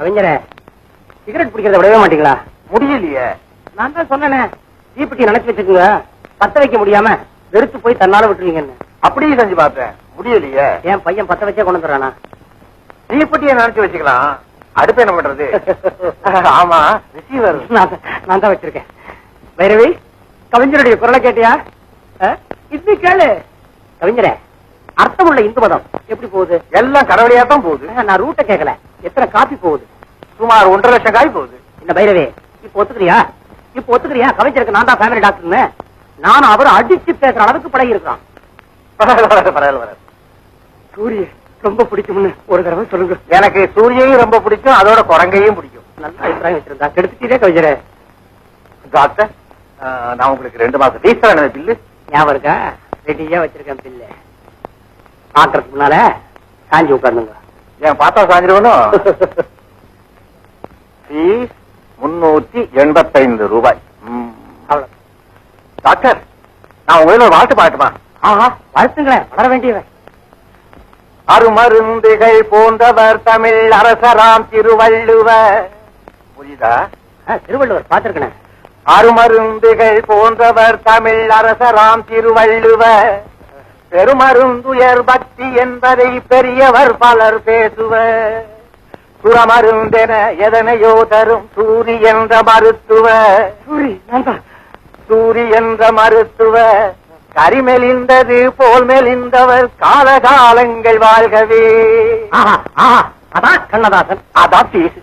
கவிஞரே cigarette பிடிக்கிறத விடவே மாட்டீங்களா? முடியலையே. நான் தான் சொன்னேனே தீப்பெட்டி நினைச்சு வச்சுக்கோங்க. பத்த வைக்க முடியாம வெறுத்து போய் தன்னால விட்டுருவீங்கன்னு அப்படியே செஞ்சு பார்த்தேன். முடியலையே. என் பையன் பத்த வச்சே கொண்டு வந்துடுறானா? தீப்பெட்டியை நினைச்சு வச்சுக்கலாம். அடுப்பு என்ன பண்றது? ஆமா. ரிசீவர் நான் தான்- நான் தான் வச்சிருக்கேன். பைரவி கவிஞருடைய குரலை கேட்டியா? இது கேளு. கவிஞரே அர்த்தமுள்ள இந்து மதம் எப்படி போகுது? எல்லாம் கடவுளையா தான் போகுது நான் ரூட்டை கேட்கல எத்தனை காப்பி போகுது? சுமார் ஒன்றரை லட்சம் காய் போகுது. இந்த பைரவி இப்ப ஒத்துக்கிறியா? இப்ப ஒத்துக்கிறியா? கவிஞருக்கு நான் தான் ஃபேமிலி டாக்டர்னு நானும் அவரும் அடிச்சு பேசுற அளவுக்கு பழகி பரவாயில்ல சூரிய ரொம்ப பிடிக்கும்னு ஒரு தடவை சொல்லுங்க. எனக்கு சூரியையும் ரொம்ப பிடிக்கும் அதோட குரங்கையும் பிடிக்கும். நல்ல அபிப்பிராயம் வச்சிருந்தா கெடுத்துட்டே கவிஞரே. டாக்டர் நான் உங்களுக்கு ரெண்டு மாசம் ஃபீஸ் தரேன் பில்லு ஞாபகம் இருக்கா? ரெடியா வச்சிருக்கேன் பில்லு பாக்குறதுக்கு முன்னால சாஞ்சி உட்கார்ந்துங்க. ஏன் பார்த்தா சாஞ்சிருவனும் ஃபீஸ் முன்னூத்தி எண்பத்தைந்து ரூபாய். டாக்டர் நான் உங்களை ஒரு வாழ்த்து பாட்டுமா ஆஹா வாழ்த்துங்களேன். வளர வேண்டியவன். அருமருந்துகள் போன்றவர் தமிழ் அரசராம் திருவள்ளுவர். புரியுதா? திருவள்ளுவர் பாத்திருக்கேன் அருமருந்துகள் போன்றவர் தமிழ் அரசராம் திருவள்ளுவர். பெருமருந்துயர் பக்தி என்பதை பெரியவர் பலர் பேசுவர். சுரமருந்தென எதனையோ தரும் சூரி என்ற மருத்துவர். சூரி என்ற மருத்துவர். கரிமெலிந்தது போல் மெலிந்தவர் காலகாலங்கள் வாழ்கவே. அதான் கண்ணதாசன். அதான் பேசு